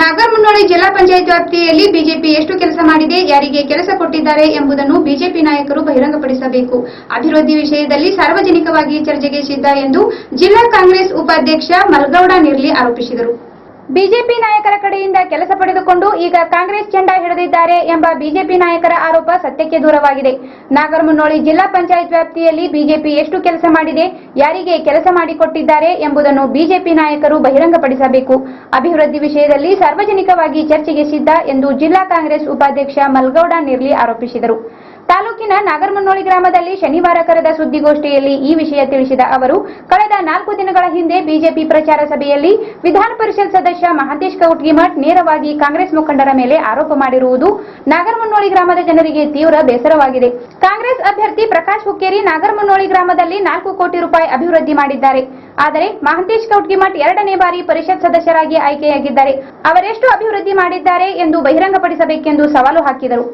ನಾಗರಮುನ್ನೋಳಿ ಜಿಲ್ಲಾ ಪಂಚಾಯತ್ ವ್ಯಾಪ್ತಿಯಲ್ಲಿ ಬಿಜೆಪಿ ಎಷ್ಟು ಕೆಲಸ ಮಾಡಿದೆ, ಯಾರಿಗೆ ಕೆಲಸ ಕೊಟ್ಟಿದ್ದಾರೆ ಎಂಬುದನ್ನು ಬಿಜೆಪಿ ನಾಯಕರು ಬಹಿರಂಗಪಡಿಸಬೇಕು. ಅಭಿವೃದ್ಧಿ ವಿಷಯದಲ್ಲಿ ಸಾರ್ವಜನಿಕವಾಗಿ ಚರ್ಚೆಗೆ ಸಿದ್ಧ ಎಂದು ಜಿಲ್ಲಾ ಕಾಂಗ್ರೆಸ್ ಉಪಾಧ್ಯಕ್ಷ ಮಲ್ಗೌಡ ನಿರ್ಲಿ ಆರೋಪಿಸಿದರು. ಬಿಜೆಪಿ ನಾಯಕರ ಕಡೆಯಿಂದ ಕೆಲಸ ಪಡೆದುಕೊಂಡು ಈಗ ಕಾಂಗ್ರೆಸ್ ಚೆಂಡ ಹಿಡಿದಿದ್ದಾರೆ ಎಂಬ ಬಿಜೆಪಿ ನಾಯಕರ ಆರೋಪ ಸತ್ಯಕ್ಕೆ ದೂರವಾಗಿದೆ. ನಾಗರಮುನ್ನೋಳಿ ಜಿಲ್ಲಾ ಪಂಚಾಯತ್ ವ್ಯಾಪ್ತಿಯಲ್ಲಿ ಬಿಜೆಪಿ ಎಷ್ಟು ಕೆಲಸ ಮಾಡಿದೆ, ಯಾರಿಗೆ ಕೆಲಸ ಮಾಡಿಕೊಟ್ಟಿದ್ದಾರೆ ಎಂಬುದನ್ನು ಬಿಜೆಪಿ ನಾಯಕರು ಬಹಿರಂಗಪಡಿಸಬೇಕು. ಅಭಿವೃದ್ಧಿ ವಿಷಯದಲ್ಲಿ ಸಾರ್ವಜನಿಕವಾಗಿ ಚರ್ಚೆಗೆ ಸಿದ್ಧ ಎಂದು ಜಿಲ್ಲಾ ಕಾಂಗ್ರೆಸ್ ಉಪಾಧ್ಯಕ್ಷ ಮಲ್ಗೌಡ ನಿರ್ಲಿ ಆರೋಪಿಸಿದರು. ತಾಲೂಕಿನ ನಾಗರಮನ್ನೋಳಿ ಗ್ರಾಮದಲ್ಲಿ ಶನಿವಾರ ಕರೆದ ಸುದ್ದಿಗೋಷ್ಠಿಯಲ್ಲಿ ಈ ವಿಷಯ ತಿಳಿಸಿದ ಅವರು, ಕಳೆದ ನಾಲ್ಕು ದಿನಗಳ ಹಿಂದೆ ಬಿಜೆಪಿ ಪ್ರಚಾರ ಸಭೆಯಲ್ಲಿ ವಿಧಾನ ಪರಿಷತ್ ಸದಸ್ಯ ಮಹಾಂತೇಶ್ ಕೌಟ್ಗಿಮಠ್ ನೇರವಾಗಿ ಕಾಂಗ್ರೆಸ್ ಮುಖಂಡರ ಮೇಲೆ ಆರೋಪ ಮಾಡಿರುವುದು ನಾಗರಮನ್ನೋಳಿ ಗ್ರಾಮದ ಜನರಿಗೆ ತೀವ್ರ ಬೇಸರವಾಗಿದೆ. ಕಾಂಗ್ರೆಸ್ ಅಭ್ಯರ್ಥಿ ಪ್ರಕಾಶ್ ಹುಕ್ಕೇರಿ ನಾಗರಮನ್ನೋಳಿ ಗ್ರಾಮದಲ್ಲಿ ನಾಲ್ಕು ಕೋಟಿ ರೂಪಾಯಿ ಅಭಿವೃದ್ಧಿ ಮಾಡಿದ್ದಾರೆ. ಆದರೆ ಮಹಾಂತೇಶ್ ಕೌಟ್ಗಿಮಠ್ ಎರಡನೇ ಬಾರಿ ಪರಿಷತ್ ಸದಸ್ಯರಾಗಿ ಆಯ್ಕೆಯಾಗಿದ್ದಾರೆ. ಅವರೆಷ್ಟು ಅಭಿವೃದ್ಧಿ ಮಾಡಿದ್ದಾರೆ ಎಂದು ಬಹಿರಂಗಪಡಿಸಬೇಕೆಂದು ಸವಾಲು ಹಾಕಿದರು.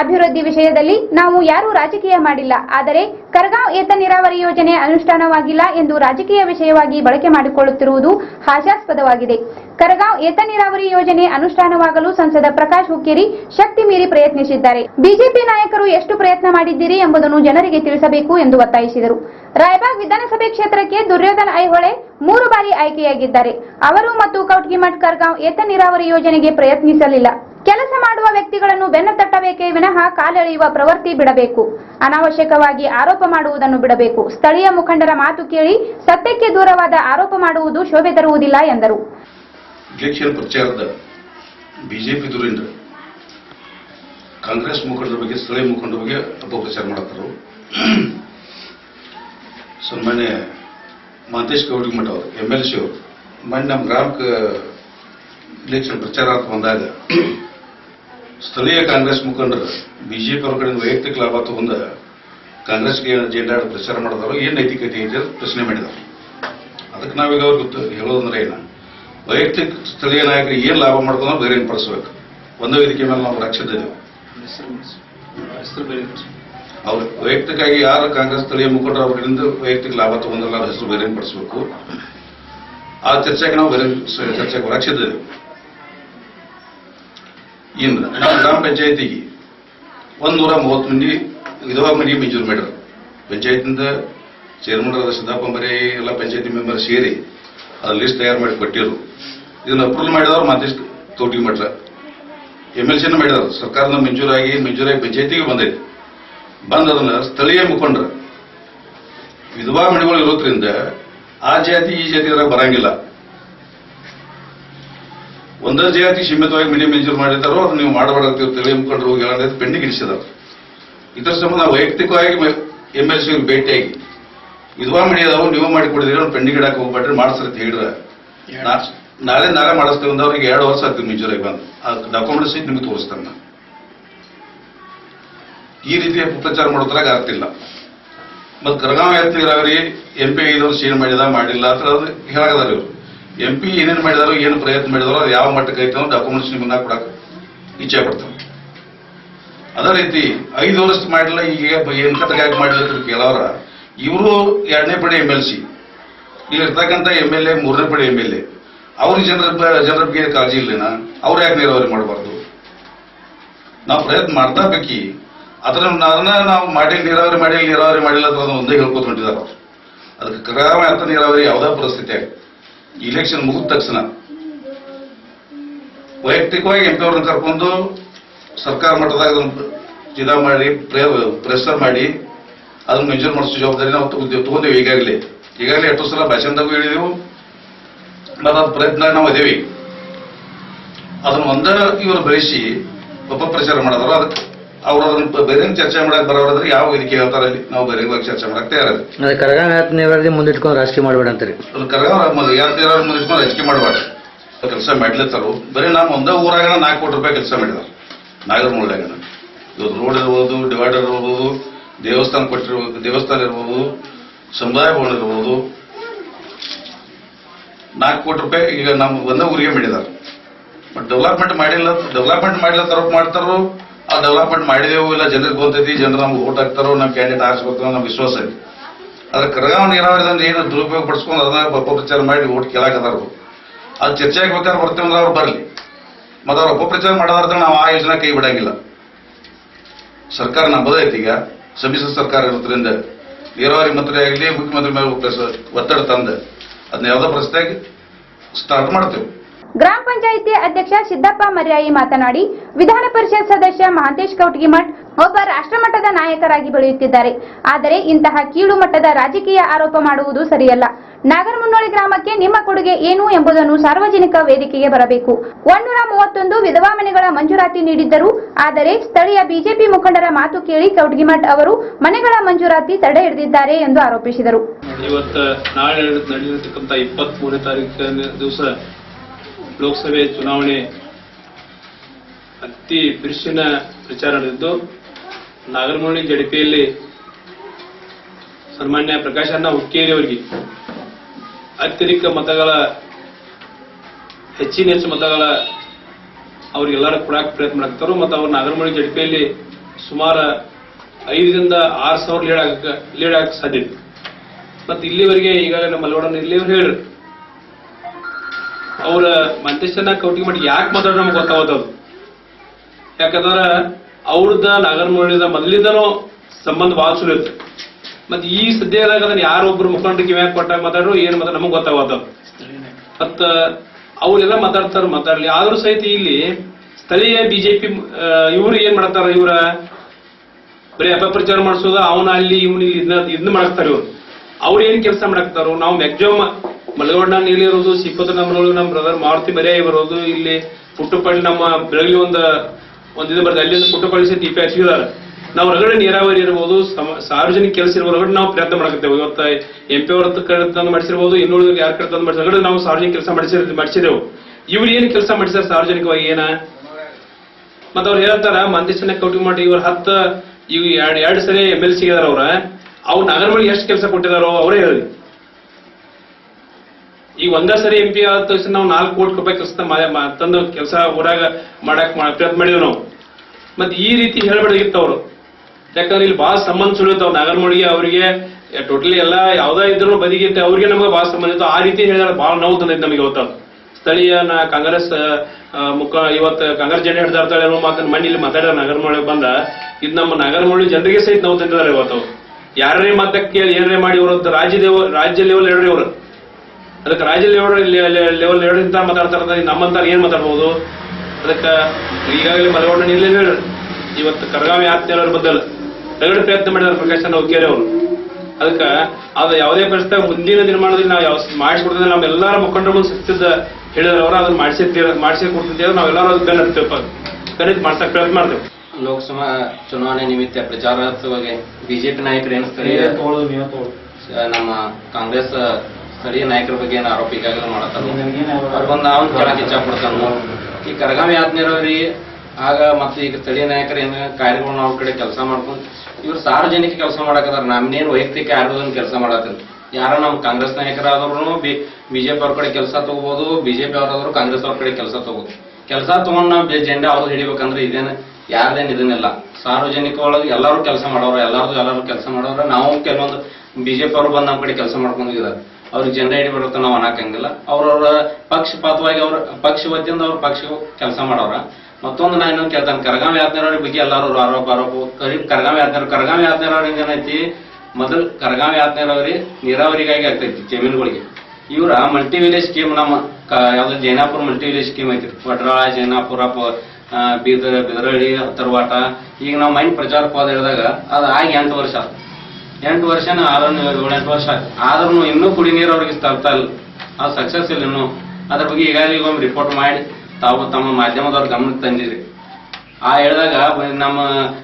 ಅಭಿವೃದ್ಧಿ ವಿಷಯದಲ್ಲಿ ನಾವು ಯಾರೂ ರಾಜಕೀಯ ಮಾಡಿಲ್ಲ. ಆದರೆ ಕರಗಾಂವ್ ಏತ ನೀರಾವರಿ ಯೋಜನೆ ಅನುಷ್ಠಾನವಾಗಿಲ್ಲ ಎಂದು ರಾಜಕೀಯ ವಿಷಯವಾಗಿ ಬಳಕೆ ಮಾಡಿಕೊಳ್ಳುತ್ತಿರುವುದು ಹಾಸ್ಯಾಸ್ಪದವಾಗಿದೆ. ಕರಗಾಂವ್ ಏತ ನೀರಾವರಿ ಯೋಜನೆ ಅನುಷ್ಠಾನವಾಗಲು ಸಂಸದ ಪ್ರಕಾಶ್ ಹುಕ್ಕೇರಿ ಶಕ್ತಿ ಮೀರಿ ಪ್ರಯತ್ನಿಸಿದ್ದಾರೆ. ಬಿಜೆಪಿ ನಾಯಕರು ಎಷ್ಟು ಪ್ರಯತ್ನ ಮಾಡಿದ್ದೀರಿ ಎಂಬುದನ್ನು ಜನರಿಗೆ ತಿಳಿಸಬೇಕು ಎಂದು ಒತ್ತಾಯಿಸಿದರು. ರಾಯಬಾಗ್ ವಿಧಾನಸಭೆ ಕ್ಷೇತ್ರಕ್ಕೆ ದುರ್ಯೋಧನ ಐಹೊಳೆ ಮೂರು ಬಾರಿ ಆಯ್ಕೆಯಾಗಿದ್ದಾರೆ. ಅವರು ಮತ್ತು ಕೌಟ್ಗಿಮಠ್ ಕರ್ಗಾಂವ್ ಏತ ನೀರಾವರಿ ಯೋಜನೆಗೆ ಪ್ರಯತ್ನಿಸಲಿಲ್ಲ. ಕೆಲಸ ಮಾಡುವ ವ್ಯಕ್ತಿಗಳನ್ನು ಬೆನ್ನ ತಟ್ಟಬೇಕೇ ವಿನಃ ಕಾಲೆಳೆಯುವ ಪ್ರವೃತ್ತಿ ಬಿಡಬೇಕು. ಅನಾವಶ್ಯಕವಾಗಿ ಆರೋಪ ಮಾಡುವುದನ್ನು ಬಿಡಬೇಕು. ಸ್ಥಳೀಯ ಮುಖಂಡರ ಮಾತು ಕೇಳಿ ಸತ್ಯಕ್ಕೆ ದೂರವಾದ ಆರೋಪ ಮಾಡುವುದು ಶೋಭೆ ತರುವುದಿಲ್ಲ ಎಂದರು. ಬಿಜೆಪಿ ಕಾಂಗ್ರೆಸ್ ಮುಖಂಡರ ಬಗ್ಗೆ, ಸ್ಥಳೀಯ ಮುಖಂಡರ ಬಗ್ಗೆ ಅಪಪ್ರಚಾರ ಮಾಡತ್ತರು ಸನ್ಮಾನ್ಯ ಮಹಂತೇಶ್ ಗೌಡಿ ಮಠ ಅವರು ಎಂ ಎಲ್ ಸಿ ಅವರು. ಮೊನ್ನೆ ನಮ್ಮ ಗ್ರಾಮಕ್ಕೆ ಇಲೆಕ್ಷನ್ ಪ್ರಚಾರ ಅಂತ ಬಂದಾಗ ಸ್ಥಳೀಯ ಕಾಂಗ್ರೆಸ್ ಮುಖಂಡರು, ಬಿಜೆಪಿ ಅವ್ರ ಕಡೆಯಿಂದ ವೈಯಕ್ತಿಕ ಲಾಭ ತಗೊಂಡ ಕಾಂಗ್ರೆಸ್ಗೆ ಜೆಂಡಾಡ ಪ್ರಚಾರ ಮಾಡಿದವರು ಏನು ನೈತಿಕತೆ ಇದೆ ಪ್ರಶ್ನೆ ಮಾಡಿದರು ಅದಕ್ಕೆ ನಾವೀಗ ಅವ್ರು ಗೊತ್ತು ಹೇಳೋದಂದ್ರೆ ಏನು? ವೈಯಕ್ತಿಕ ಸ್ಥಳೀಯ ನಾಯಕರು ಏನು ಲಾಭ ಮಾಡ್ಕೊಂಡು ಪಡಿಸ್ಬೇಕು? ಒಂದೇ ವೇದಿಕೆ ಮೇಲೆ ನಾವು ರಕ್ಷಿದ್ದೇವೆ ಅವ್ರು ವೈಯಕ್ತಿಕವಾಗಿ ಯಾರು ಕಾಂಗ್ರೆಸ್ ಸ್ಥಳೀಯ ಮುಖಂಡರು ಅವರಿಂದ ವೈಯಕ್ತಿಕ ಲಾಭ ತಗೊಂಡಲ್ಲ ಅವ್ರ ಹೆಸರು ಪಡಿಸ್ಬೇಕು? ಆ ಚರ್ಚೆಗೆ ನಾವು ಬೇರೆ ಚರ್ಚೆಗೆ ರಕ್ಷಿದ್ದೇವೆ ನಮ್ಮ ಗ್ರಾಮ ಪಂಚಾಯತಿಗೆ ನೂರ ಮೂವತ್ತು ಮಂದಿ ವಿಧವಾ ಮನೆ ಮಂಜೂರು ಮಾಡ್ಯಾರ ಪಂಚಾಯತಿಂದ ಚೇರ್ಮನ್ ಆದ ಸಿದ್ದಪ್ಪ ಬರೀ ಎಲ್ಲ ಪಂಚಾಯತಿ ಮೆಂಬರ್ ಸೇರಿ ಅದು ಲಿಸ್ಟ್ ತಯಾರು ಮಾಡಿ ಕೊಟ್ಟಿರು ಇದನ್ನ ಅಪ್ರೂವಲ್ ಮಾಡಿದವ್ರು ಮತ್ತಿಷ್ಟು ತೋಟಿಗೆ ಮಾಡ್ರ ಎಂ ಎಲ್ ಸಿನ ಮಾಡಿದವರು ಸರ್ಕಾರದ ಮಂಜೂರಾಗಿ ಮಂಜೂರಾಗಿ ಪಂಚಾಯತಿಗೆ ಬಂದೈತಿ. ಬಂದ ಅದನ್ನ ಸ್ಥಳೀಯ ಮುಖಂಡರು. ವಿಧವಾ ಮನೆಗಳು ಇರೋದ್ರಿಂದ ಆ ಜಾತಿ, ಈ ಜಾತಿ ಬರಂಗಿಲ್ಲ. ಒಂದೇ ಜಾತಿ ಸೀಮಿತವಾಗಿ ಮಿನಿ ಮಂಜೂರು ಮಾಡಿದ್ದಾರೋ ಅದು ನೀವು ಮಾಡಬಾರ್ದು ಸ್ಥಳೀಯ ಮುಖಂಡರು ಹೋಗಿ ಹೇಳೋದು ಪೆಂಡಿಂಗ್ ಇಡಿಸಿದಾರೆ. ಇದರ ಸಂಬಂಧ ವೈಯಕ್ತಿಕವಾಗಿ ಎಂ ಎಲ್ ಸಿ ಭೇಟಿಯಾಗಿ ವಿಧವಾ ಮನೆ ಅದಾವು ನೀವು ಮಾಡಿ ಕೊಡಿದಿರಿ ಅವ್ರು ಪೆಂಡಿಂಗ್ ಇಡಕ್ಕೆ ಹೋಗ್ಬೇಡ್ರಿ ಮಾಡಿಸ್ರಿ ಅಂತ ಹೇಳಿದ್ರೆ. ನಾಳೆ ನಾಳೆ ಮಾಡಿಸ್ತೇವೆ ಅಂದ್ರೆ ಅವ್ರಿಗೆ ಎರಡು ವರ್ಷ ಆಗ್ತದೆ ಆಗಿ ಬಂದು. ಆ ಡಾಕ್ಯುಮೆಂಟ್ಸ್ ನಿಮ್ಗೆ ತೋರಿಸ್ತಾರೆ ನಾನು. ಈ ರೀತಿಯ ಪ್ರಚಾರ ಮಾಡೋದ್ರಾಗ ಆಗ್ತಿಲ್ಲ ಮತ್ತು ಕರಗಾಂವ್ ಎತ್ ನೀರಾವರಿ ಎಂ ಪಿ ಐದು ವರ್ಷ ಏನು ಮಾಡಿದ ಮಾಡಿಲ್ಲ ಅಂತ ಹೇಳಾಗದಾರ ಇವರು. ಎಂ ಪಿ ಏನೇನು ಮಾಡಿದಾರೋ, ಏನು ಪ್ರಯತ್ನ ಮಾಡಿದಾರೋ, ಅದು ಯಾವ ಮಟ್ಟಕ್ಕೆ ಐತೆ ಅನ್ನೋ ಡಾಕ್ಯುಮೆಂಟ್ಸ್ ನಿಮ್ಮನ್ನ ಕೊಡಕ್ಕೆ ಇಚ್ಛೆ ಪಡ್ತಾರೆ. ಅದೇ ರೀತಿ ಐದು ವರ್ಷ ಮಾಡಿಲ್ಲ, ಈಗ ಏನು ಕಟ್ಟಗೆ ಯಾಕೆ ಕೆಲವರ ಇವರು ಎರಡನೇ ಪಡೆ ಎಂ ಎಲ್ ಸಿ ಇಲ್ಲಿರ್ತಕ್ಕಂಥ ಎಂ ಎಲ್ ಎ ಮೂರನೇ ಪಡೆ ಎಂ ಎಲ್ ಎ ಅವ್ರಿಗೆ ಜನರ ಬ- ಜನರ ಬಗ್ಗೆ ಕಾಳಜಿ ಇಲ್ಲೇನ? ಅವ್ರು ಯಾಕೆ ನೀರಾವರಿ ಮಾಡಬಾರ್ದು? ನಾವು ಪ್ರಯತ್ನ ಮಾಡ್ತಾ ಬೇಕಿ ಅದರ ಅದನ್ನ ನಾವು ಮಾಡಿ ನೀರಾವರಿ ಮಾಡಿ ನೀರಾವರಿ, ಮಾಡಿಲ್ಲ ಅಂತ ಒಂದೇ ಹೇಳ್ಕೊತ ಹೊಂಟಿದ್ದಾರೆ ಅದಕ್ಕೆ ಕ್ರಮ ಅಂತ ನೀರಾವರಿ ಯಾವುದೇ ಪರಿಸ್ಥಿತಿ ಆಗಿ ಇಲೆಕ್ಷನ್ ಮುಗಿದ ತಕ್ಷಣ ವೈಯಕ್ತಿಕವಾಗಿ ಎಂ ಪಿ ಕರ್ಕೊಂಡು ಸರ್ಕಾರ ಮಟ್ಟದಾಗ ಅದನ್ನ ಚಿದ ಮಾಡಿ ಪ್ರೆಸರ್ ಮಾಡಿ, ಅದನ್ನ ಮಂಜೂರು ಮಾಡಿಸೋ ಜವಾಬ್ದಾರಿ ನಾವು ತಗೊಂಡೇವು ತಗೊಂಡೇವೆ. ಈಗಾಗಲೇ ಈಗಾಗಲೇ ಎಷ್ಟು ಸಲ ಭಾಷಣದಾಗೂ ಹೇಳಿದೆವು. ಮತ್ತು ಪ್ರಯತ್ನ ನಾವು ಅದೇವಿ ಅದನ್ನ ಒಂದ ಇವರು ಬೆಳೆಸಿ ಪ್ರಚಾರ ಮಾಡಿದ್ರು ಅದಕ್ಕೆ. ಅವ್ರು ಬೇರೆ ಚರ್ಚೆ ಮಾಡಕ್ ಬರೋರಾದ್ರೆ ಯಾವ ವೇದಿಕೆ ಹೇಳ್ತಾರೆ ಅಲ್ಲಿ ನಾವು ಬಹಿರಂಗವಾಗಿ ಚರ್ಚೆ ಮಾಡಕ್ ತಯಾರದು ಅದೇ ಕರಗಾಂವ್ ಯಾತ್ ನೀರಾವರಿ ಮುಂದಿಟ್ಕೊಂಡು ರಾಜಕೀಯ ಮಾಡಬೇಡ ಅಂತೀರಿ. ಕರ್ಗಾವ ಯಾರು ಮುಗಿಸ್ಕೊಂಡು ರಾಜಕೀಯ ಮಾಡಬಾರ್ದು. ಕೆಲಸ ಮಾಡ್ಲತ್ತಾರು ಬರೀ ನಾವು ಒಂದೇ ಊರಾಗ ನಾಲ್ಕು ಕೋಟಿ ರೂಪಾಯಿ ಕೆಲಸ ಮಾಡಿದಾರೆ. ಮುಳ್ಳಾಗ ಇವತ್ತು ರೋಡ್ ಇರ್ಬೋದು ಡಿವೈಡರ್ ಇರ್ಬೋದು ದೇವಸ್ಥಾನ ಕೊಟ್ಟಿರ್ಬೋದು ದೇವಸ್ಥಾನ ಇರ್ಬೋದು ಸಮುದಾಯ ಭವನ ಇರ್ಬೋದು. ನಾಲ್ಕು ಕೋಟಿ ರೂಪಾಯಿ ಈಗ ನಮ್ಮ ಒಂದೇ ಊರಿಗೆ ಮಾಡಿದಾರೆ. ಬಟ್ ಡೆವಲಪ್ಮೆಂಟ್ ಮಾಡಿಲ್ಲ ಡೆವಲಪ್ಮೆಂಟ್ ಮಾಡಿಲ್ಲ ತರಪ್ ಮಾಡ್ತಾರೋ ಆ ಡೆವಲಪ್ಮೆಂಟ್ ಮಾಡಿದೆವು ಇಲ್ಲ ಜನರಿಗೆ ಗೊತ್ತೈತಿ ಜನರು ನಮ್ಗೆ ಓಟ್ ಹಾಕ್ತಾರೋ ನಮ್ಮ ಕ್ಯಾಂಡಿಡೇಟ್ ಆರಿಸ್ಕೊತಾರೋ ನಮ್ಮ ವಿಶ್ವಾಸ ಐತಿ ಆದ್ರೆ ಕರಗಾಂವ್ ನೀರಾವರಿದಂದ್ರೆ ಏನು ದುರುಪಯೋಗ ಪಡಿಸ್ಕೊಂಡು ಅದನ್ನ ಅಪಪ್ರಚಾರ ಮಾಡಿ ಓಟ್ ಕೇಳಾಕದಾರ ಅದು ಚರ್ಚೆ ಆಗ್ಬೇಕಾದ್ರೆ ಬರ್ತೇವೆ ಅಂದ್ರೆ ಅವ್ರು ಬರಲಿ. ಮತ್ತು ಅವ್ರ ಅಪಪ್ರಚಾರ ಮಾಡೋದ್ರೆ ನಾವು ಆ ಯೋಜನೆ ಕೈ ಬಿಡಂಗಿಲ್ಲ. ಸರ್ಕಾರ ನಂಬದೈತಿ ಈಗ. ಸಮ್ಮಿಶ್ರ ಸರ್ಕಾರ ಇರೋದ್ರಿಂದ ನೀರಾವರಿ ಮಂತ್ರಿ ಆಗಲಿ, ಮುಖ್ಯಮಂತ್ರಿ ಮೇಲೆ ಒತ್ತಡ ತಂದು ಅದನ್ನ ಯಾವುದೋ ಪ್ರಶ್ನೆಗೆ ಸ್ಟಾರ್ಟ್ ಮಾಡ್ತೇವೆ. ಗ್ರಾಮ ಪಂಚಾಯಿತಿ ಅಧ್ಯಕ್ಷ ಸಿದ್ದಪ್ಪ ಮರ್ಯಾಯಿ ಮಾತನಾಡಿ, ವಿಧಾನ ಪರಿಷತ್ ಸದಸ್ಯ ಮಹಾಂತೇಶ್ ಕೌಟಗಿಮಠ್ ಒಬ್ಬ ರಾಷ್ಟ್ರಮಟ್ಟದ ನಾಯಕರಾಗಿ ಬೆಳೆಯುತ್ತಿದ್ದಾರೆ. ಆದರೆ ಇಂತಹ ಕೀಳು ಮಟ್ಟದ ರಾಜಕೀಯ ಆರೋಪ ಮಾಡುವುದು ಸರಿಯಲ್ಲ. ನಾಗರಮುನ್ನೋಳಿ ಗ್ರಾಮಕ್ಕೆ ನಿಮ್ಮ ಕೊಡುಗೆ ಏನು ಎಂಬುದನ್ನು ಸಾರ್ವಜನಿಕ ವೇದಿಕೆಗೆ ಬರಬೇಕು. ಒಂದೂರ ಮೂವತ್ತೊಂದು ವಿಧವಾ ಮನೆಗಳ ಮಂಜೂರಾತಿ ನೀಡಿದ್ದರು. ಆದರೆ ಸ್ಥಳೀಯ ಬಿಜೆಪಿ ಮುಖಂಡರ ಮಾತು ಕೇಳಿ ಕೌಟಗಿಮಠ್ ಅವರು ಮನೆಗಳ ಮಂಜೂರಾತಿ ತಡೆ ಹಿಡಿದಿದ್ದಾರೆ ಎಂದು ಆರೋಪಿಸಿದರು. ಇವತ್ತು ನಾಳೆ ನಡೆಯತಕ್ಕಂಥ ಇಪ್ಪತ್ತ್ ಮೂರನೇ ತಾರೀಕಿನ ದಿವಸ ಲೋಕಸಭೆ ಚುನಾವಣೆ ಅತಿ ಬಿರುಸಿನ ಪ್ರಚಾರ ನಡೆದಿದ್ದು ನಾಗರಮೌಳಿ ಜಡಿಪಿಯಲ್ಲಿ ಸನ್ಮಾನ್ಯ ಪ್ರಕಾಶ್ ಅಣ್ಣ ಹುಕ್ಕೇರಿ ಅವರಿಗೆ ಅತ್ಯಧಿಕ ಮತಗಳ, ಹೆಚ್ಚಿನ ಹೆಚ್ಚು ಮತಗಳ ಅವ್ರಿಗೆಲ್ಲರೂ ಕೊಡಕ್ಕೆ ಪ್ರಯತ್ನ ಮಾಡ್ತಾರೆ ಮತ್ತು ಅವ್ರು ನಾಗರಮೌಳಿ ಜಡಿಪಿಯಲ್ಲಿ ಸುಮಾರು ಐದರಿಂದ ಆರು ಸಾವಿರ ಲೀಡ್ ಆಗಕ್ಕೆ ಲೀಡ್ ಆಗಕ್ಕೆ ಸಾಧ್ಯತೆ ಮತ್ತು ಇಲ್ಲಿವರೆಗೆ ಈಗಾಗಲೇ ನಮ್ಮ ಮಲ್ಲವಡನ ಇಲ್ಲಿಯವ್ರು ಹೇಳ್ರಿ ಅವ್ರ ಮಂತೇಶನ ಕೌಟಿಗೆ ಮಾಡಿ ಯಾಕೆ ಮಾತಾಡೋ ನಮ್ಗೆ ಗೊತ್ತಾಗೋದು ಯಾಕಂದ್ರೆ ಅವ್ರದ್ದ ನಾಗರಮುರಳಿದ ಮೊದಲಿಂದನೂ ಸಂಬಂಧ ಭಾಳ ಚಲೋ ಇತ್ತು. ಮತ್ತೆ ಈ ಸದ್ಯದಾಗ ಅದನ್ನ ಯಾರೊಬ್ರು ಮುಖಂಡರಿಗೆ ಮ್ಯಾಕ್ ಕೊಟ್ಟಾಗ ಮಾತಾಡ್ರು, ಏನ್ ಮಾತಾಡ ನಮಗ್ ಗೊತ್ತಾಗೋದು ಮತ್ತ ಅವರೆಲ್ಲ ಮಾತಾಡ್ತಾರ, ಮಾತಾಡ್ಲಿ. ಆದ್ರೂ ಸಹಿತ ಇಲ್ಲಿ ಸ್ಥಳೀಯ ಬಿಜೆಪಿ ಇವ್ರು ಏನ್ ಮಾಡ್ತಾರ, ಇವ್ರ ಬರೀ ಅಪಪ್ರಚಾರ ಮಾಡಿಸೋದು, ಅವನ ಅಲ್ಲಿ, ಇವ್ನ ಇದನ್ನ ಇದನ್ನ ಮಾಡಾಕ್ತಾರೆ ಇವ್ರು. ಅವ್ರು ಏನ್ ಕೆಲಸ ಮಾಡಾಕ್ತಾರೋ, ನಾವು ಮ್ಯಾಕ್ಸಿಮಮ್ ಮಲಗೌಡ ನೀಲಿ ಇರೋದು ಸಿಪ್ಪತ್ತು ನಮ್ಮನೊಳಗೆ ನಮ್ಮ ಬ್ರದರ್ ಮಾರುತಿ ಮರ್ಯಾಯ ಬರೋದು, ಇಲ್ಲಿ ಪುಟ್ಟಪಳ್ಳಿ ನಮ್ಮ ಬೆಳಗ್ಗೆ ಒಂದು, ಒಂದ್ ಇದು ಬರ್ತದೆ, ಅಲ್ಲಿಂದ ಪುಟ್ಟಪಳ್ಳಿ ಸಹ ದೀಪ ಹಚ್ಚಿದಾರೆ ನಾವು ಹೊರಗಡೆ ನೀರಾವರಿ ಇರ್ಬೋದು ಸಾರ್ವಜನಿಕ ಕೆಲಸ ಇರೋ ಹೊರಗಡೆ ನಾವು ಪ್ರಯತ್ನ ಮಾಡಕತ್ತೇವೆ ಇವತ್ತು ಎಂ ಪಿ ಅವ್ರ ಕಡೆ ತಂದು ಮಾಡಿಸಿರ್ಬೋದು ಇನ್ನುಳಿದ ಯಾರ ಕಡೆ ತಂದು ಮಾಡಿಸಿ ಹೊರಗಡೆ ನಾವು ಸಾರ್ವಜನಿಕ ಕೆಲಸ ಮಾಡಿಸಿರ್, ಮಾಡಿಸಿದೆವು. ಇವ್ರು ಏನ್ ಕೆಲಸ ಮಾಡಿಸ್ಯಾರ ಸಾರ್ವಜನಿಕವಾಗಿ ಏನ? ಮತ್ತ ಅವ್ರು ಹೇಳ್ತಾರ ಮಂದೇಶನ ಕೌಟಿ ಮಾಡಿ ಇವ್ರ ಹತ್ತ ಇವ್ ಎರಡ್ ಎರಡ್ ಸರಿ ಎಂ ಎಲ್ ಸಿ ಅವ್ರ. ಅವ್ರು ನಗರಮಳಿ ಎಷ್ಟು ಕೆಲಸ ಕೊಟ್ಟಿದಾರೋ ಅವರೇ ಹೇಳಿ. ಈಗ ಒಂದೇ ಸರಿ ಎಂ ಪಿ ಆದ ತಕ್ಷಣ ನಾವು ನಾಲ್ಕು ಕೋಟಿ ರೂಪಾಯಿ ಕೆಲಸ ತಂದು ಕೆಲಸ ಊರಾಗ ಮಾಡಕ್ ಪ್ರಯತ್ನ ಮಾಡಿದ್ವಿ ನಾವು. ಮತ್ತೆ ಈ ರೀತಿ ಹೇಳ್ಬೇಡಾಗಿತ್ತು ಅವರು. ಯಾಕಂದ್ರೆ ಇಲ್ಲಿ ಬಹಳ ಸಂಬಂಧ ಸುಳಿತಾವ್ ನಾಗರಮೊಳಿಗೆ ಅವರಿಗೆ ಟೋಟಲಿ ಎಲ್ಲ ಯಾವ್ದಾ ಇದ್ರು ಬದಿಗಿಟ್ಟು ಅವ್ರಿಗೆ ನಮಗೆ ಬಹಳ ಸಂಬಂಧ ಇತ್ತು. ಆ ರೀತಿ ಹೇಳಿದ್ರೆ ಬಹಳ ನೋವು ತಂದೈತೆ ನಮಗೆ ಇವತ್ತು. ಸ್ಥಳೀಯ ನಾ, ಕಾಂಗ್ರೆಸ್ ಮುಖ, ಇವತ್ತು ಕಾಂಗ್ರೆಸ್ ಜನ ಹಿಡ್ತಾ ಇರ್ತಾಳೆ ಅನ್ನೋ ಮಾತನ್ನ ಮಣ್ಣಿ ಇಲ್ಲಿ ಮಾತಾಡಿದ ನಾಗರಮೊಳಿ ಬಂದ, ಇದು ನಮ್ಮ ನಾಗರಮೊಳಿ ಜನರಿಗೆ ಸಹಿತ ನೋವು ತಂದಿದ್ದಾರೆ ಇವತ್ತು. ಯಾರೇ ಮಾತಕ್ಕೆ ಕೇಳಿ ಏನೇ ಮಾಡಿ ಇವರು ಅಂತ ರಾಜ್ಯದೇವ, ರಾಜ್ಯ ಲೆವೆಲ್ ಹೇಳ್ರಿ ಇವರು. ಅದಕ್ಕೆ ರಾಜ್ಯ ಲೆವೆಲ್ ಲೆವೆಲ್ ಎರಡರಿಂದ ಅಂದ್ರೆ ನಮ್ಮಂತಾರ ಏನ್ ಮಾತಾಡ್ಬೋದು? ಅದಕ್ಕೆ ಈಗಾಗಲೇ ಮಲಗೌಡ ನಿಲ್ಲೇ ಹೇಳಿ ಇವತ್ತು ಕರಗಾವಿ ಆತ್ಮೀಯರ ಬದಲು ರಗಡ ಪ್ರಯತ್ನ ಮಾಡಿದಾರೆ ಪ್ರಕಾಶ್ ಹುಕ್ಕೇರಿ ಅವರು ಅದಕ್ಕೆ ಅದು ಯಾವುದೇ ಪರಿಸ್ಥಿತಿ ಮುಂದಿನ ನಿರ್ಮಾಣದಲ್ಲಿ ನಾವು ಯಾವ ಮಾಡಿಸ್ಕೊಡ್ತಿದ್ರೆ ನಮ್ಮೆಲ್ಲರ ಮುಖಂಡರು ಸಿಕ್ತಿದ್ದ ಸಿಗ್ತಿದ್ದ ಹೇಳಿದ್ರೆ ಅವರು ಅದನ್ನ ಮಾಡಿಸಿ ಮಾಡಿಸಿ ಕೊಡ್ತಿದ್ದೇವೆ ನಾವೆಲ್ಲರೂ ಅದಕ್ಕೆ ಬೆನ್ನ ಹತ್ತೇವೆ ಖರೀದಿ ಮಾಡ್ಸಕ್ ಪ್ರಯತ್ನ ಮಾಡ್ತೇವೆ. ಲೋಕಸಭಾ ಚುನಾವಣೆ ನಿಮಿತ್ತ ಪ್ರಚಾರಾರ್ಥವಾಗಿ ಬಿಜೆಪಿ ನಾಯಕರು ಏನು ಸ್ಥಳೀಯ ಆ, ನಮ್ಮ ಕಾಂಗ್ರೆಸ್ ಸ್ಥಳೀಯ ನಾಯಕರ ಬಗ್ಗೆ ಏನು ಆರೋಪ ಈಗಾಗಲೇ ಮಾಡತ್ತಾರ ಅವ್ರಿಗೊಂದು ನಾವು ಕೇಳಕ್ ಇಚ್ಛೆ ಪಡ್ತಾನು ಈ ಕರಗಾವಿ ಆದ್ಮೇಲೆ ಆಗ ಮತ್ತೆ ಈಗ ಸ್ಥಳೀಯ ನಾಯಕರು ಏನು ಕಾರ್ಯಗಳನ್ನ ಅವ್ರ ಕಡೆ ಕೆಲಸ ಮಾಡ್ಕೊಂಡು ಇವ್ರು ಸಾರ್ವಜನಿಕ ಕೆಲಸ ಮಾಡಕತ್ತಾರ. ನಮ್ನೇನು ವೈಯಕ್ತಿಕ ಯಾರು ಕೆಲಸ ಮಾಡತ್ತೆ ಯಾರೋ ನಮ್ಮ ಕಾಂಗ್ರೆಸ್ ನಾಯಕರಾದ್ರು ಬಿ ಬಿಜೆಪಿ ಅವ್ರ ಕಡೆ ಕೆಲಸ ತಗೋಬಹುದು ಬಿಜೆಪಿ ಅವರಾದ್ರು ಕಾಂಗ್ರೆಸ್ ಅವ್ರ ಕಡೆ ಕೆಲಸ ತಗೋಬಹುದು ಕೆಲಸ ತಗೊಂಡು ನಾವು ಜೆಂಡಾ ಅವ್ರು ಹಿಡಿಬೇಕಂದ್ರೆ ಇದೇನು ಯಾರ್ದೇನು ಇದನ್ನೆಲ್ಲ ಸಾರ್ವಜನಿಕ ಒಳಗೆ ಎಲ್ಲರೂ ಕೆಲಸ ಮಾಡೋರು ಎಲ್ಲಾರು ಎಲ್ಲರೂ ಕೆಲಸ ಮಾಡೋರು. ನಾವು ಕೆಲವೊಂದು ಬಿಜೆಪಿ ಅವರು ಬಂದು ನಮ್ಮ ಕಡೆ ಕೆಲಸ ಮಾಡ್ಕೊಂಡು ಅವ್ರಿಗೆ ಐಡಿ ಬರುತ್ತೆ ನಾವು ಅನ್ನಕಂಗಿಲ್ಲ. ಅವ್ರವ್ರ ಪಕ್ಷಪಾತವಾಗಿ ಅವ್ರ ಪಕ್ಷ ವತಿಯಿಂದ ಅವ್ರ ಪಕ್ಷ ಕೆಲಸ ಮಾಡೋರ. ಮತ್ತೊಂದು ನಾ ಇನ್ನೊಂದು ಕೇಳ್ತಾನೆ, ಕರ್ಗಾಂ ಯಾತ್ನೆರವ್ರ ಬಗ್ಗೆ ಎಲ್ಲರೂ ಆರೋಪ ಆರೋಪ. ಕರೀ ಕರಗಾವಿ ಯಾತ್ನೆರ ಕರಗಾವಿ ಯಾತ್ನೆರವ್ರಿಗೆ ಏನೈತಿ? ಮೊದಲು ಕರಗಾವಿ ಯಾತ್ನೆರವ್ರಿ ನೀರಾವರಿಗಾಗಿ ಆಗ್ತೈತಿ ಜಮೀನುಗಳಿಗೆ. ಇವ್ರ ಮಲ್ಟಿ ವಿಲೇಜ್ ಸ್ಕೀಮ್ ನಮ್ಮ ಯಾವ್ದು ಜೈನಾಪುರ ಮಲ್ಟಿ ವಿಲೇಜ್ ಸ್ಕೀಮ್ ಐತಿ. ವಡ್ರಾಳ ಜೈನಾಪುರ ಬೀದರ್ ಬಿದರಳ್ಳಿ ತರುವಾಟ ಈಗ ನಾವು ಮೈಂಡ್ ಪ್ರಚಾರ ಪದ ಹೇಳಿದಾಗ ಅದು ಆಗಿ ಎಂಟು ವರ್ಷ. ಎಂಟು ವರ್ಷನ ಆರು ಏಳೆಂಟು ವರ್ಷ. ಆದ್ರೂ ಇನ್ನೂ ಕುಡಿ ನೀರು ಅವ್ರಿಗೆ ತರ್ತಾ ಇಲ್ಲ. ಅದು ಸಕ್ಸಸ್ ಇಲ್ಲ ಇನ್ನೂ. ಅದ್ರ ಬಗ್ಗೆ ಈಗಾಗಲೇ ಈಗ ಒಂದು ರಿಪೋರ್ಟ್ ಮಾಡಿ ತಾವು ತಮ್ಮ ಮಾಧ್ಯಮದವ್ರ ಗಮನಕ್ಕೆ ತಂದಿರಿ. ಆ ಹೇಳಿದಾಗ ನಮ್ಮ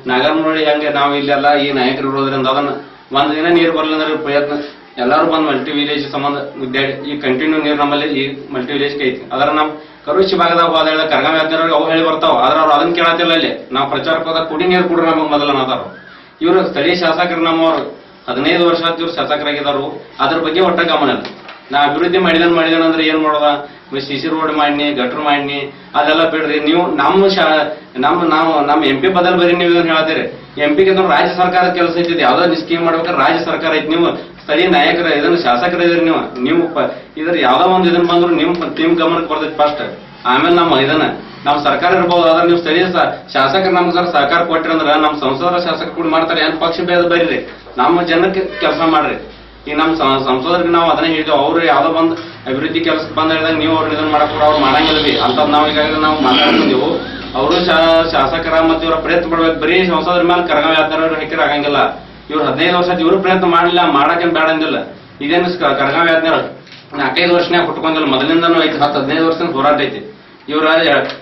ನಗರ ನೋಡಿ ಹಂಗೆ ನಾವು ಇಲ್ಲೆಲ್ಲ ಈ ನಾಯಕರು ಇರೋದ್ರಿಂದ ಅದನ್ನ ಒಂದು ದಿನ ನೀರು ಬರಲಿಲ್ಲ ಅಂದ್ರೆ ಪ್ರಯತ್ನ. ಎಲ್ಲರೂ ಬಂದು ಮಲ್ಟಿ ವಿಲೇಜ್ ಸಂಬಂಧ ಈ ಕಂಟಿನ್ಯೂ ನೀರು ನಮ್ಮಲ್ಲಿ ಈ ಮಲ್ಟಿ ವಿಲೇಜ್ ಐತಿ. ಅದರ ನಮ್ಮ ಕರುಚಿ ಭಾಗದಾಗ ಹೋದ ಹೇಳಿದ ಕರ್ಗಾಮ ಅವು ಹೇಳಿ ಬರ್ತಾವ. ಆದ್ರೆ ಅವ್ರು ಅದನ್ನ ಕೇಳತ್ತಿಲ್ಲ ಇಲ್ಲಿ. ನಾವು ಪ್ರಚಾರಕ್ಕೆ ಹೋದಾಗ ಕುಡಿ ನೀರು ಕೊಡ್ರಿ ನಮಗೆ ಮೊದಲ ಅನ್ನತಾರ ಇವರು ಸ್ಥಳೀಯ ಶಾಸಕರು ನಮ್ಮವ್ರು. ಹದಿನೈದು ವರ್ಷ ಇವ್ರು ಶಾಸಕರಾಗಿದ್ದಾರು ಅದ್ರ ಬಗ್ಗೆ ಒಟ್ಟ ಗಮನ ಇಲ್ಲ. ನಾ ಅಭಿವೃದ್ಧಿ ಮಾಡಿದನ್ ಮಾಡಿದನ್ ಅಂದ್ರೆ ಏನ್ ಮಾಡೋದ? ಸಿ ಸಿ ರೋಡ್ ಮಾಡಿನಿ, ಗಟ್ರ್ ಮಾಡಿನಿ, ಅದೆಲ್ಲ ಬಿಡ್ರಿ. ನೀವು ನಮ್ಮ ನಮ್ಮ ನಾವು ನಮ್ಮ ಎಂ ಪಿ ಬದಲ್ ಬರೀ ನೀವು ಹೇಳ್ತೀರಿ. ಎಂ ಪಿಗೆ ರಾಜ್ಯ ಸರ್ಕಾರದ ಕೆಲಸ ಐತಿ ಯಾವ್ದೋ ಒಂದು ಸ್ಕೀಮ್ ಮಾಡ್ಬೇಕಾದ್ರೆ ರಾಜ್ಯ ಸರ್ಕಾರ ಐತಿ. ನೀವು ಸ್ಥಳೀಯ ನಾಯಕರ, ಇದನ್ನ ಶಾಸಕರ ಇದ್ರಿ ನೀವು. ನೀವು ಪ- ಇದ್ರ ಯಾವ್ದೋ ಒಂದು ಇದನ್ನ ಬಂದ್ರು ನಿಮ್ ನಿಮ್ ಗಮನಕ್ಕೆ ಬರ್ತೈತಿ ಫಸ್ಟ್ ಆಮೇಲೆ ನಮ್ಮ ಇದನ್ನ ನಾವು ಸರ್ಕಾರ ಇರ್ಬೋದು, ಆದ್ರೆ ನೀವು ಸ್ಥಳೀಯ ಶಾಸಕರು ನಮ್ಗೆ ಸರ್ ಸಹಕಾರ ಕೊಟ್ರಿ ಅಂದ್ರೆ ನಮ್ಮ ಸಂಸದರ ಶಾಸಕ ಕೂಡ ಮಾಡ್ತಾರೆ, ಏನ್ ಪಕ್ಷ ಭೇದ ಬರೀರಿ? ನಮ್ಮ ಜನಕ್ಕೆ ಕೆಲಸ ಮಾಡ್ರಿ. ಈಗ ನಮ್ಮ ಸಂಸದರಿಗೆ ನಾವು ಅದನ್ನ ಹೇಳಿದ್ವಿ, ಅವ್ರು ಯಾವ್ದೋ ಬಂದ್ ಅಭಿವೃದ್ಧಿ ಕೆಲಸ ಬಂದ ಹೇಳಿದಾಗ ನೀವು ಅವ್ರು ಇದನ್ನ ಮಾಡಕ್ ಅವ್ರು ಮಾಡಂಗಿಲ್ಲ ಅಂತದ್ ಅಂತ ನಾವು ಈಗಾಗಲೇ ನಾವು ಮಾತಾಡ್ತಿದ್ದೆವು ಅವರು ಶಾಸಕರ ಮತ್ತೆ ಇವರ ಪ್ರಯತ್ನ ಪಡ್ಬೇಕು, ಬರೀ ಸಂಸದರ ಮೇಲೆ ಕರಗ ವ್ಯಾಪಾರ ಹಾಕಿರ ಆಗಂಗಿಲ್ಲ. ಇವ್ರು ಹದಿನೈದು ವರ್ಷ ಇವರು ಪ್ರಯತ್ನ ಮಾಡಲಿಲ್ಲ ಮಾಡಕೇನ್ ಬೇಡಂಗಿಲ್ಲ. ಇದೇನು ಕರಗ ವ್ಯಾಪಾರ ನಾಲ್ಕೈದು ವರ್ಷನ್ಯಾಗ ಹುಟ್ಕೊಂಡಿಲ್ಲ, ಮೊದಲಿಂದನೂ ಐತಿ ಹತ್ತು ಹದಿನೈದು ವರ್ಷದ ಹೋರಾಟ ಐತಿ. ಇವ್ರ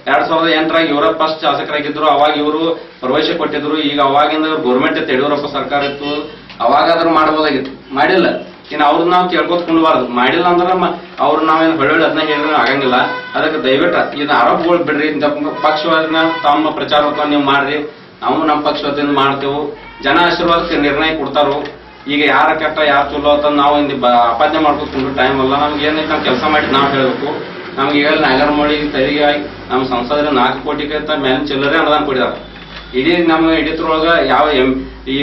ಎರಡ್ ಸಾವಿರದ ಎಂಟರಾಗ ಇವರ ಫಸ್ಟ್ ಶಾಸಕರಾಗಿದ್ರು ಅವಾಗ ಇವರು ಪ್ರವೇಶ ಕೊಟ್ಟಿದ್ರು. ಈಗ ಅವಾಗಿಂದ ಗೌರ್ಮೆಂಟ್ ಇತ್ತು, ಯಡಿಯೂರಪ್ಪ ಸರ್ಕಾರ ಇತ್ತು. ಅವಾಗಾದ್ರೂ ಮಾಡ್ಬೋದಾಗಿತ್ತು. ಮಾಡಿಲ್ಲ. ಇನ್ನು ಅವ್ರನ್ನ ನಾವು ಕೇಳ್ಕೊತ ಕುಂಡ್ಬಾರ್ದು. ಮಾಡಿಲ್ಲ ಅಂದ್ರೆ ಅವ್ರು ನಾವೇನು ಹೊಳ್ಳಿ ಅದನ್ನ ಹೇಳಿದ್ರೆ ಆಗಂಗಿಲ್ಲ. ಅದಕ್ಕೆ ದಯವಿಟ್ಟು ಇದನ್ನ ಆರೋಪಗಳು ಬಿಡ್ರಿ. ಪಕ್ಷವಾದ ತಮ್ಮ ಪ್ರಚಾರ ನೀವು ಮಾಡ್ರಿ. ನಾವು ನಮ್ಮ ಪಕ್ಷ ವತಿಯಿಂದ ಮಾಡ್ತೇವೆ. ಜನ ಆಶೀರ್ವಾದಕ್ಕೆ ನಿರ್ಣಯ ಕೊಡ್ತಾರೋ. ಈಗ ಯಾರ ಕೆಟ್ಟ, ಯಾರು ಚಲೋ ಅಂತ ನಾವು ಇಲ್ಲಿ ಬ ಅಪಾದ್ಯ ಮಾಡ್ಕೊಂಡು ಟೈಮ್ ಅಲ್ಲ. ನಮ್ಗೆ ಏನೈತೆ ನಾವು ಕೆಲಸ ಮಾಡಿ ನಾವು ಹೇಳಬೇಕು. ನಮ್ಗೆ ನಾಗರಮೊಳಿ ತೆರಿಗೆ ಆಗಿ ನಮ್ಮ ಸಂಸದರ ನಾಲ್ಕು ಕೋಟಿಗಿಂತ ಮೇಲೆ ಚಿಲ್ಲರೆ ಅನುದಾನ ಕೊಟ್ಟಿದ್ದಾರೆ ಇಡೀ ನಮ್ಮ ಹಿಡಿತರೊಳಗ ಯಾವ ಎಂ, ಈ,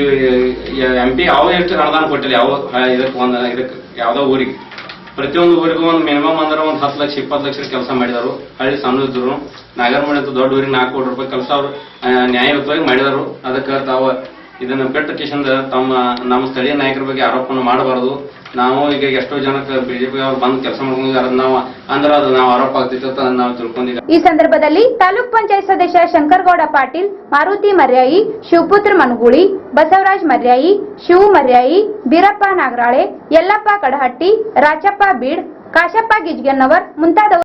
ಎಂ ಪಿ ಯಾವ ಎಷ್ಟು ಅನುದಾನ ಕೊಟ್ಟಿಲ್ಲ, ಯಾವ ಇದಕ್ಕೆ ಒಂದು ಇದಕ್ಕೆ ಯಾವುದೋ ಊರಿಗೆ. ಪ್ರತಿಯೊಂದು ಊರಿಗೂ ಒಂದು ಮಿನಿಮಮ್ ಅಂದ್ರೆ ಒಂದು ಹತ್ತು ಲಕ್ಷ, ಇಪ್ಪತ್ತು ಲಕ್ಷ ಕೆಲಸ ಮಾಡಿದರು. ಹಳ್ಳಿ ಸಣ್ಣದ್ರು ನಾಗರಮೊಳಿ ಅಂತ ದೊಡ್ಡ ಊರಿಗೆ ನಾಲ್ಕು ಕೋಟಿ ರೂಪಾಯಿ ಕೆಲಸ ಅವರು ನ್ಯಾಯಯುತವಾಗಿ ಮಾಡಿದರು. ಅದಕ್ಕೆ ತಾವು ಇದನ್ನು ಬಿಟ್ಟು ಕಿಶನ್ ತಮ್ಮ, ನಮ್ಮ ಸ್ಥಳೀಯ ನಾಯಕರ ಬಗ್ಗೆ ಆರೋಪವನ್ನು ಮಾಡಬಾರದು. ನಾವು ಈಗ ಎಷ್ಟೋ ಜನ ಬಿಜೆಪಿ ಅವರು ಬಂದು ಕೆಲಸ ಮಾಡ್ಕೊಂಡಿದ್ದಾರೆ ನಾವು ಅಂದ್ರೆ ಅದು ನಾವು ಆರೋಪ ಆಗ್ತಿತ್ತು ಅಂತ ನಾವು ತಿಳ್ಕೊಂಡಿದ್ದೀವಿ. ಈ ಸಂದರ್ಭದಲ್ಲಿ ತಾಲೂಕ್ ಪಂಚಾಯತ್ ಸದಸ್ಯ ಶಂಕರಗೌಡ ಪಾಟೀಲ್, ಮಾರುತಿ ಮರ್ಯಾಯಿ, ಶಿವಪುತ್ರ ಮನಗೂಳಿ, ಬಸವರಾಜ್ ಮರ್ಯಾಯಿ, ಶಿವು ಮರ್ಯಾಯಿ, ಬೀರಪ್ಪ ನಾಗರಾಳೆ, ಯಲ್ಲಪ್ಪ ಕಡಹಟ್ಟಿ ರಾಚಪ್ಪ ಬೀಡ್, ಕಾಶಪ್ಪ ಗಿಜ್ಗನ್ನವರ್ ಮುಂತಾದವರು